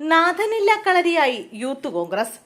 നാഥനില്ല കളരിയായി youth Congress.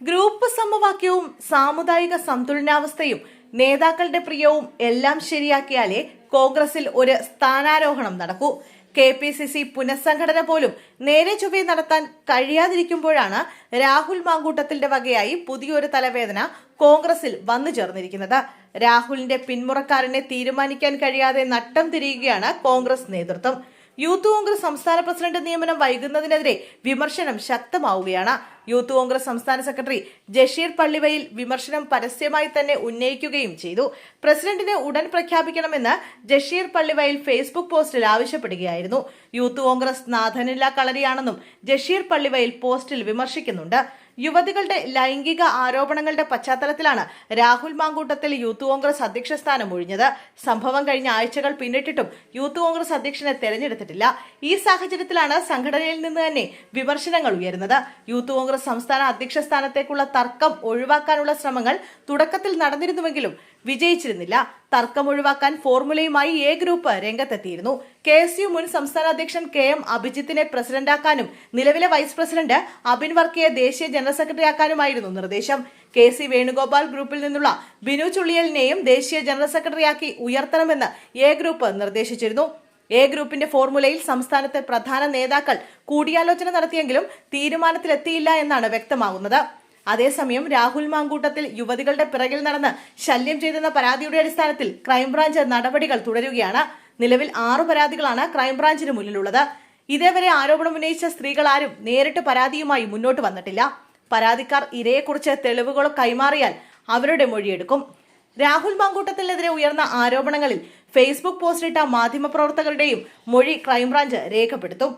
Group സമവാക്യവും സാമുദായിക സന്തുലനാവസ്ഥയും നേതാക്കളുടെ പ്രിയവും എല്ലാം ശരിയാക്കിയാലേ കോൺഗ്രസിൽ ഒരു സ്ഥാനാരോഹണം നടക്കൂ. കെ പി സി സി പുനഃസംഘടന പോലും നേരെ ചൊവ്വെ നടത്താൻ കഴിയാതിരിക്കുമ്പോഴാണ് രാഹുൽ മാങ്കൂട്ടത്തിന്റെ വകയായി പുതിയൊരു തലവേദന കോൺഗ്രസിൽ വന്നു ചേർന്നിരിക്കുന്നത്. രാഹുലിന്റെ പിന്മുറക്കാരനെ തീരുമാനിക്കാൻ കഴിയാതെ നട്ടം തിരിയുകയാണ് കോൺഗ്രസ് നേതൃത്വം. യൂത്ത് കോൺഗ്രസ് സംസ്ഥാന പ്രസിഡന്റ് നിയമനം വൈകുന്നതിനെതിരെ വിമർശനം ശക്തമാവുകയാണ്. യൂത്ത് കോൺഗ്രസ് സംസ്ഥാന സെക്രട്ടറി ജഷീർ പള്ളിവയിൽ വിമർശനം പരസ്യമായി തന്നെ ഉന്നയിക്കുകയും ചെയ്തു. പ്രസിഡന്റിനെ ഉടൻ പ്രഖ്യാപിക്കണമെന്ന് ജഷീർ പള്ളിവയിൽ ഫേസ്ബുക്ക് പോസ്റ്റിൽ ആവശ്യപ്പെടുകയായിരുന്നു. യൂത്ത് കോൺഗ്രസ് നാഥനില്ല കളരിയാണെന്നും ജഷീർ പള്ളിവയിൽ പോസ്റ്റിൽ വിമർശിക്കുന്നുണ്ട്. യുവതികളുടെ ലൈംഗിക ആരോപണങ്ങളുടെ പശ്ചാത്തലത്തിലാണ് രാഹുൽ മാങ്കൂട്ടത്തിൽ യൂത്ത് കോൺഗ്രസ് അധ്യക്ഷ സ്ഥാനം ഒഴിഞ്ഞത്. സംഭവം കഴിഞ്ഞ ആഴ്ചകൾ പിന്നിട്ടിട്ടും യൂത്ത് കോൺഗ്രസ് അധ്യക്ഷനെ തെരഞ്ഞെടുത്തിട്ടില്ല. ഈ സാഹചര്യത്തിലാണ് സംഘടനയിൽ നിന്ന് തന്നെ വിമർശനങ്ങൾ ഉയരുന്നത്. യൂത്ത് കോൺഗ്രസ് സംസ്ഥാന അധ്യക്ഷ സ്ഥാനത്തേക്കുള്ള തർക്കം ഒഴിവാക്കാനുള്ള ശ്രമങ്ങൾ തുടക്കത്തിൽ നടന്നിരുന്നുവെങ്കിലും വിജയിച്ചിരുന്നില്ല. തർക്കം ഒഴിവാക്കാൻ ഫോർമുലയുമായി എ ഗ്രൂപ്പ് രംഗത്തെത്തിയിരുന്നു. കെ എസ് യു മുൻ സംസ്ഥാന അധ്യക്ഷൻ കെ എം അഭിജിത്തിനെ പ്രസിഡന്റാക്കാനും നിലവിലെ വൈസ് പ്രസിഡന്റ് അബിൻ വർക്കിയെ ദേശീയ ജനറൽ സെക്രട്ടറിയാക്കാനുമായിരുന്നു നിർദ്ദേശം. കെ സി വേണുഗോപാൽ ഗ്രൂപ്പിൽ നിന്നുള്ള ബിനു ചുള്ളിയലിനെയും ദേശീയ ജനറൽ സെക്രട്ടറിയാക്കി ഉയർത്തണമെന്ന് എ ഗ്രൂപ്പ് നിർദ്ദേശിച്ചിരുന്നു. എ ഗ്രൂപ്പിന്റെ ഫോർമുലയിൽ സംസ്ഥാനത്തെ പ്രധാന നേതാക്കൾ കൂടിയാലോചന നടത്തിയെങ്കിലും തീരുമാനത്തിലെത്തിയില്ല എന്നാണ് വ്യക്തമാകുന്നത്. അതേസമയം രാഹുൽ മാങ്കൂട്ടത്തിൽ യുവതികളുടെ പിറകിൽ നടന്ന് ശല്യം ചെയ്തെന്ന പരാതിയുടെ അടിസ്ഥാനത്തിൽ ക്രൈംബ്രാഞ്ച് നടപടികൾ തുടരുകയാണ്. നിലവിൽ ആറു പരാതികളാണ് ക്രൈംബ്രാഞ്ചിന് മുന്നിലുള്ളത്. ഇതേവരെ ആരോപണം ഉന്നയിച്ച സ്ത്രീകൾ ആരും നേരിട്ട് പരാതിയുമായി മുന്നോട്ട് വന്നിട്ടില്ല. പരാതിക്കാർ ഇരയെക്കുറിച്ച് തെളിവുകൾ കൈമാറിയാൽ അവരുടെ മൊഴിയെടുക്കും. രാഹുൽ മാങ്കൂട്ടത്തിനെതിരെ ഉയർന്ന ആരോപണങ്ങളിൽ ഫേസ്ബുക്ക് പോസ്റ്റിട്ട മാധ്യമപ്രവർത്തകരുടെയും മൊഴി ക്രൈംബ്രാഞ്ച് രേഖപ്പെടുത്തും.